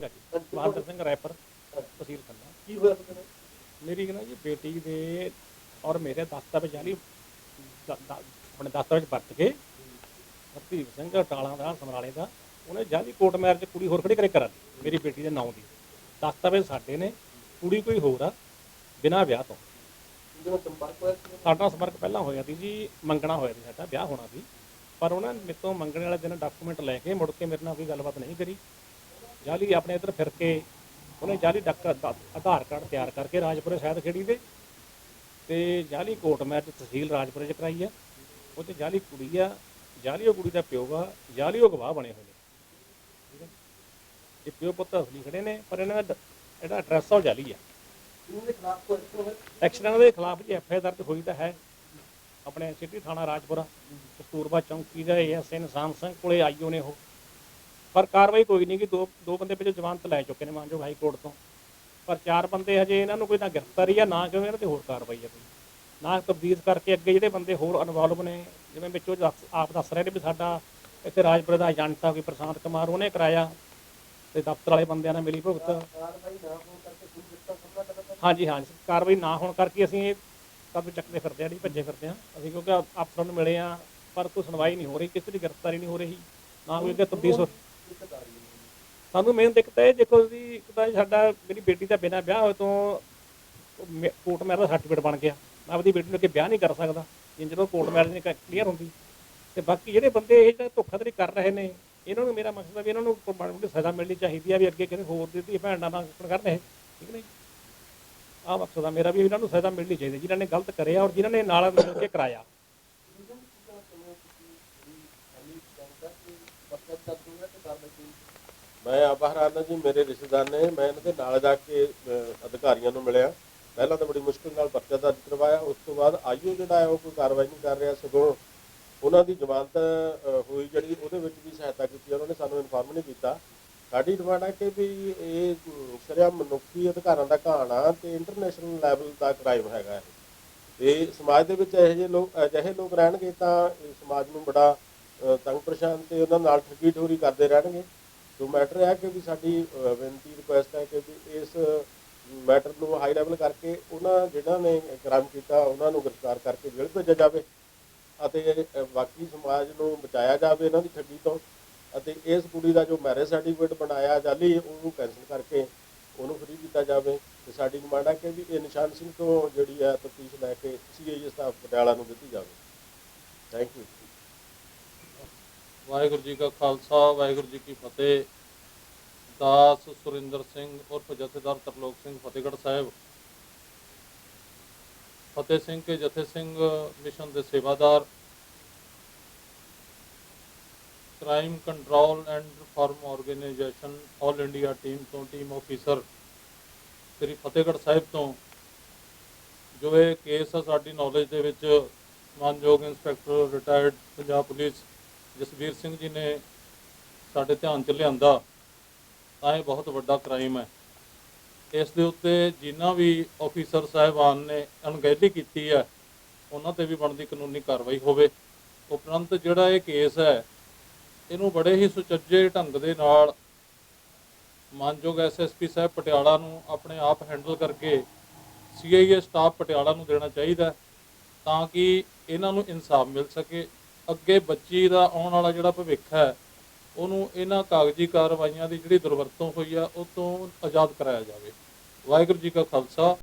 ਬਹਾਦਰ ਸਿੰਘ ਰੈਪਰ ਤਹਿਸੀਲ ਖੰਨਾ। ਕੀ ਹੋਇਆ ਮੇਰੀ ਨਾ ਜੀ ਬੇਟੀ ਦੇ ਔਰ ਮੇਰੇ ਦਸਤਾਵੇਜ਼ ਜਾਲੀ ਆਪਣੇ ਦਸਤਾਵੇਜ਼ ਵਰਤ ਕੇ ਹਰਦੀਪ ਸਿੰਘ ਟਾਲਾਂ ਦਾ ਸਮਰਾਲੇ ਦਾ ਉਹਨੇ ਜਾਲੀ ਕੋਰਟ ਮੈਰਿਜ ਕੁੜੀ ਹੋਰ ਖੜੀ ਕਰੇ ਕਰਾ ਮੇਰੀ ਬੇਟੀ ਦੇ ਨਾਂ ਦੀ। ਦਸਤਾਵੇਜ਼ ਸਾਡੇ ਨੇ ਕੁੜੀ ਕੋਈ ਹੋਰ ਆ ਬਿਨਾਂ ਵਿਆਹ ਤੋਂ। ਸਾਡਾ ਸੰਪਰਕ ਪਹਿਲਾਂ ਹੋਇਆ ਸੀ ਜੀ ਮੰਗਣਾ ਹੋਇਆ ਸੀ ਸਾਡਾ ਵਿਆਹ ਹੋਣਾ ਸੀ। ਪਰ ਉਹਨਾਂ ਨੇ ਮੇਰੇ ਤੋਂ ਮੰਗਣ ਵਾਲੇ ਦਿਨ ਡਾਕੂਮੈਂਟ ਲੈ ਕੇ ਮੁੜ ਕੇ ਮੇਰੇ ਨਾਲ ਕੋਈ ਗੱਲਬਾਤ ਨਹੀਂ ਕਰੀ। ਜਾਲੀ ਆਪਣੇ ਇੱਧਰ ਫਿਰ ਕੇ ਉਹਨੇ ਜਾਲੀ ਡਾਕ ਦਾ- ਆਧਾਰ ਕਾਰਡ ਤਿਆਰ ਕਰਕੇ ਰਾਜਪੁਰੇ ਸ਼ਾਇਦ ਖੇੜੀ ਦੇ ਤੇ ਜਾਲੀ ਕੋਟ ਮੈਚ ਤਹਿਸੀਲ ਰਾਜਪੁਰੇ ਚ ਕਰਾਈ ਆ। ਉਹ ਤੇ ਜਾਲੀ ਕੁੜੀ ਆ, ਜਾਲੀ ਉਹ ਕੁੜੀ ਦਾ ਪਿਓ ਆ ਜਾਲੀ ਉਹ ਗਵਾਹ ਬਣੇ ਹੋਏ ਨੇ। ਠੀਕ ਹੈ ਇਹ ਪਿਓ ਪੁੱਤ ਅਸਲੀ ਖੜੇ ਨੇ, ਪਰ ਇਹਨਾਂ ਦਾ ਡ- ਜਿਹੜਾ ਐਡਰੈਸ ਆ ਉਹ ਜਾਲੀ ਆ। ਐਕਸੀਡੈਂਟ ਦੇ ਖਿਲਾਫ ਜੀ ਐਫ ਆਈ ਆਰ ਦਰਜ ਹੋਈ ਤਾਂ ਹੈ। ਆਪਣੇ ਸਿਟੀ ਥਾਣਾ ਰਾਜਪੁਰਾ, ਕਸਤੂਰਬਾ ਚੌਂਕੀ ਦਾ ਐਸ ਇਨਸਾਨ ਸਿੰਘ ਕੋਲੇ ਆਈਓ ਨੇ ਉਹ। ਪਰ ਕਾਰਵਾਈ ਕੋਈ ਨਹੀਂ ਕਿ ਦੋ ਦੋ ਬੰਦੇ ਪਿੱਛੇ ਜ਼ਮਾਨਤ ਲੈ ਚੁੱਕੇ ਨੇ ਮਾਨਯੋਗ ਹਾਈ ਕੋਰਟ ਤੋਂ। ਪਰ ਚਾਰ ਬੰਦੇ ਹਜੇ ਇਹਨਾਂ ਨੂੰ ਕੋਈ ਨਾ ਗ੍ਰਿਫਤਾਰੀ ਆ, ਨਾ ਕਿਉਂ ਇਹਨਾਂ ਤੇ ਹੋਰ ਕਾਰਵਾਈ ਆ ਕੋਈ। ਨਾ ਤਬਦੀਲ ਕਰਕੇ ਅੱਗੇ ਜਿਹੜੇ ਬੰਦੇ ਹੋਰ ਇਨਵੋਲਵ ਨੇ, ਜਿਵੇਂ ਵਿੱਚੋਂ ਆਪ ਦੱਸ ਰਹੇ ਨੇ ਵੀ ਸਾਡਾ ਇੱਥੇ ਰਾਜਪੁਰ ਦਾ ਏਜੰਟ ਆ ਕੋਈ ਪ੍ਰਸ਼ਾਂਤ ਕੁਮਾਰ, ਉਹਨੇ ਕਰਾਇਆ ਤੇ ਦਫ਼ਤਰ ਵਾਲੇ ਬੰਦਿਆਂ ਨਾਲ ਮਿਲੀ ਭੁਗਤ। ਕਾਰਵਾਈ ਨਾ ਹੋਣ ਕਰਕੇ ਹਾਂਜੀ ਹਾਂਜੀ, ਕਾਰਵਾਈ ਨਾ ਹੋਣ ਕਰਕੇ ਅਸੀਂ ਇਹ ਕਦਮ ਚੱਕਦੇ ਫਿਰਦੇ ਆ ਜੀ ਭੱਜੇ ਫਿਰਦੇ ਆ। ਅਸੀਂ ਕਿਉਂਕਿ ਅਫਸਰਾਂ ਨੂੰ ਮਿਲੇ ਆ, ਪਰ ਕੋਈ ਸੁਣਵਾਈ ਨਹੀਂ ਹੋ ਰਹੀ, ਕਿਸੇ ਦੀ ਗ੍ਰਿਫਤਾਰੀ ਨਹੀਂ ਹੋ ਰਹੀ, ਨਾ ਕੋਈ ਅੱਗੇ ਤਬਦੀਲ ਦਿੱਕਤ ਆ ਰਹੀ ਹੈ ਸਾਨੂੰ ਮੇਨ ਦਿੱਕਤ ਇਹ ਦੇਖੋ ਜੀ, ਇੱਕ ਤਾਂ ਸਾਡਾ, ਮੇਰੀ ਬੇਟੀ ਦਾ ਬਿਨਾਂ ਵਿਆਹ ਹੋਏ ਤੋਂ ਕੋਰਟ ਮੈਰਿਜ ਦਾ ਸਰਟੀਫਿਕੇਟ ਬਣ ਗਿਆ। ਮੈਂ ਆਪਣੀ ਬੇਟੀ ਨੂੰ ਅੱਗੇ ਵਿਆਹ ਨਹੀਂ ਕਰ ਸਕਦਾ। ਜਿੰਨ ਜਦੋਂ ਕੋਰਟ ਮੈਰਿਜ ਨਹੀਂ ਕਲੀਅਰ ਹੁੰਦੀ, ਤੇ ਬਾਕੀ ਜਿਹੜੇ ਬੰਦੇ ਇਹ ਜਿਹੜਾ ਧੋਖਾਧੜੀ ਕਰ ਰਹੇ ਨੇ, ਇਹਨਾਂ ਨੂੰ ਮੇਰਾ ਮਕਸਦ ਹੈ ਵੀ ਇਹਨਾਂ ਨੂੰ ਮਾੜੀ ਸਜ਼ਾ ਮਿਲਣੀ ਚਾਹੀਦੀ ਆ ਵੀ ਅੱਗੇ ਕਿਸੇ ਹੋਰ ਦੀ ਧੀ ਭੈਣ ਨਾਲ ਨਾ ਕਰਨ ਇਹ, ਠੀਕ ਨਹੀਂ? ਆਹ ਮਕਸਦ ਆ ਮੇਰਾ ਵੀ ਇਹਨਾਂ ਨੂੰ ਸਜ਼ਾ ਮਿਲਣੀ ਚਾਹੀਦੀ ਜਿਨ੍ਹਾਂ ਨੇ ਗਲਤ ਕਰਿਆ ਔਰ ਜਿਨ੍ਹਾਂ ਨੇ ਨਾਲ ਮਿਲ ਕੇ ਕਰਾਇਆ। ਮੈਂ ਆਬਹਰਾਨਾ ਜੀ ਮੇਰੇ ਰਿਸ਼ਤੇਦਾਰ ਨੇ ਮੈਂ ਇਹਨਾਂ ਦੇ ਨਾਲ ਜਾ ਕੇ ਅਧਿਕਾਰੀਆਂ ਨੂੰ ਮਿਲਿਆ। ਪਹਿਲਾਂ ਤਾਂ ਬੜੀ ਮੁਸ਼ਕਲ ਨਾਲ ਪਰਚਾ ਦਰਜ ਕਰਵਾਇਆ। ਉਸ ਤੋਂ ਬਾਅਦ ਆਈਓ ਜਿਹੜਾ ਹੈ ਉਹ ਕੋਈ ਕਾਰਵਾਈ ਨਹੀਂ ਕਰ ਰਿਹਾ ਸਗੋਂ ਉਹਨਾਂ ਦੀ ਜ਼ਮਾਨਤ ਹੋਈ ਜਿਹੜੀ ਉਹਦੇ ਵਿੱਚ ਵੀ ਸਹਾਇਤਾ ਕੀਤੀ ਉਹਨਾਂ ਨੇ ਸਾਨੂੰ ਇਨਫਾਰਮ ਨਹੀਂ ਕੀਤਾ। ਸਾਡੀ ਡਿਮਾਂਡ ਹੈ ਕਿ ਵੀ ਇਹ ਅਮ, ਮਨੁੱਖੀ ਅਧਿਕਾਰਾਂ ਦਾ ਘਾਣ ਆ ਤੇ ਇੰਟਰਨੈਸ਼ਨਲ ਲੈਵਲ ਦਾ ਕ੍ਰਾਈਮ ਹੈਗਾ ਇਹ। ਤੇ ਸਮਾਜ ਦੇ ਵਿੱਚ ਇਹੋ ਜਿਹੇ ਲੋਕ ਅਜਿਹੇ ਲੋਕ ਰਹਿਣਗੇ ਤਾਂ ਸਮਾਜ ਨੂੰ ਬੜਾ ਤੰਗ ਪਰੇਸ਼ਾਨ ਤੇ ਉਹਨਾਂ ਨਾਲ ਠੱਗੀ ਠੋਰੀ ਕਰਦੇ ਰਹਿਣਗੇ। ਸੋ ਮੈਟਰ ਹੈ ਕਿ ਵੀ ਸਾਡੀ ਬੇਨਤੀ ਰਿਕੁਐਸਟ ਹੈ ਕਿ ਵੀ ਇਸ ਮੈਟਰ ਨੂੰ ਹਾਈ ਲੈਵਲ ਕਰਕੇ ਉਹਨਾਂ ਜਿਹਨਾਂ ਨੇ ਕ੍ਰਾਈਮ ਕੀਤਾ, ਉਹਨਾਂ ਨੂੰ ਗ੍ਰਿਫਤਾਰ ਕਰਕੇ ਜੇਲ੍ਹ ਭੇਜਿਆ ਜਾਵੇ ਅਤੇ ਬਾਕੀ ਸਮਾਜ ਨੂੰ ਬਚਾਇਆ ਜਾਵੇ ਇਹਨਾਂ ਦੀ ਠੱਗੀ ਤੋਂ ਅਤੇ ਇਸ ਕੁੜੀ ਦਾ ਜੋ ਮੈਰਿਜ ਸਰਟੀਫਿਕੇਟ ਬਣਾਇਆ ਜਾਲੀ, ਉਹਨੂੰ ਕੈਂਸਲ ਕਰਕੇ ਉਹਨੂੰ ਫ੍ਰੀ ਕੀਤਾ ਜਾਵੇ। ਤੇ ਸਾਡੀ ਡਿਮਾਂਡ ਹੈ ਕਿ ਵੀ ਇਹ ਨਿਸ਼ਾਨ ਸਿੰਘ ਤੋਂ ਜਿਹੜੀ ਹੈ ਤਫਤੀਸ਼ ਲੈ ਕੇ ਸੀਆਈਏ ਸਟਾਫ ਪਟਿਆਲਾ ਨੂੰ ਦਿੱਤੀ ਜਾਵੇ। ਥੈਂਕ ਯੂ ਵਾਹਿਗੁਰੂ ਜੀ ਕਾ ਖਾਲਸਾ, ਵਾਹਿਗੁਰੂ ਜੀ ਕੀ ਫਤਿਹ। ਦਾਸ ਸੁਰਿੰਦਰ ਸਿੰਘ ਉਰਫ ਜਥੇਦਾਰ ਤਰਲੋਕ ਸਿੰਘ, ਫਤਿਹਗੜ੍ਹ ਸਾਹਿਬ। ਫਤਿਹ ਸਿੰਘ ਕੇ ਜਥੇ ਸਿੰਘ ਮਿਸ਼ਨ ਦੇ ਸੇਵਾਦਾਰ। Crime control and reform organisation, all India team ਤੋਂ, ਟੀਮ ਆਫੀਸਰ ਸ੍ਰੀ ਫਤਿਹਗੜ੍ਹ ਸਾਹਿਬ ਤੋਂ, ਜੋ ਇਹ ਕੇਸ ਆ ਸਾਡੀ ਨੌਲੇਜ ਦੇ ਵਿੱਚ, ਮਾਨਯੋਗ inspector retired Punjab police Jasvir Singh ji ਨੇ ਸਾਡੇ ਧਿਆਨ 'ਚ ਲਿਆਂਦਾ, ਤਾਂ ਇਹ ਬਹੁਤ ਵੱਡਾ ਕ੍ਰਾਈਮ ਹੈ। ਇਸ ਦੇ ਉੱਤੇ ਜਿਨ੍ਹਾਂ ਵੀ ਆਫੀਸਰ ਸਾਹਿਬਾਨ ਨੇ ਅਣਗਹਿਲੀ ਕੀਤੀ ਹੈ, ਉਹਨਾਂ ਤੇ ਵੀ ਬਣਦੀ ਕਾਨੂੰਨੀ ਕਾਰਵਾਈ ਹੋਵੇ। ਉਪਰੰਤ ਜਿਹੜਾ ਇਹ ਕੇਸ ਹੈ, ਇਹਨੂੰ ਬੜੇ ਹੀ ਸੁਚੱਜੇ ਢੰਗ ਦੇ ਨਾਲ ਮਾਨਯੋਗ ਐਸਐਸਪੀ ਸਾਹਿਬ ਪਟਿਆਲਾ ਨੂੰ ਆਪਣੇ ਆਪ ਹੈਂਡਲ ਕਰਕੇ ਸੀਆਈਏ ਸਟਾਫ ਪਟਿਆਲਾ ਨੂੰ ਦੇਣਾ ਚਾਹੀਦਾ ਤਾਂ ਕਿ ਇਹਨਾਂ ਨੂੰ ਇਨਸਾਫ ਮਿਲ ਸਕੇ। ਅੱਗੇ ਬੱਚੀ ਦਾ ਆਉਣ ਵਾਲਾ ਜਿਹੜਾ ਭਵਿੱਖ ਹੈ, ਉਹਨੂੰ ਇਹਨਾਂ ਕਾਗਜ਼ੀ ਕਾਰਵਾਈਆਂ ਦੀ ਜਿਹੜੀ ਦੁਰਵਰਤੋਂ ਹੋਈ ਆ, ਉਹ ਤੋਂ ਆਜ਼ਾਦ ਕਰਾਇਆ ਜਾਵੇ। ਵਾਹਿਗੁਰੂ ਜੀ ਕਾ ਖਾਲਸਾ।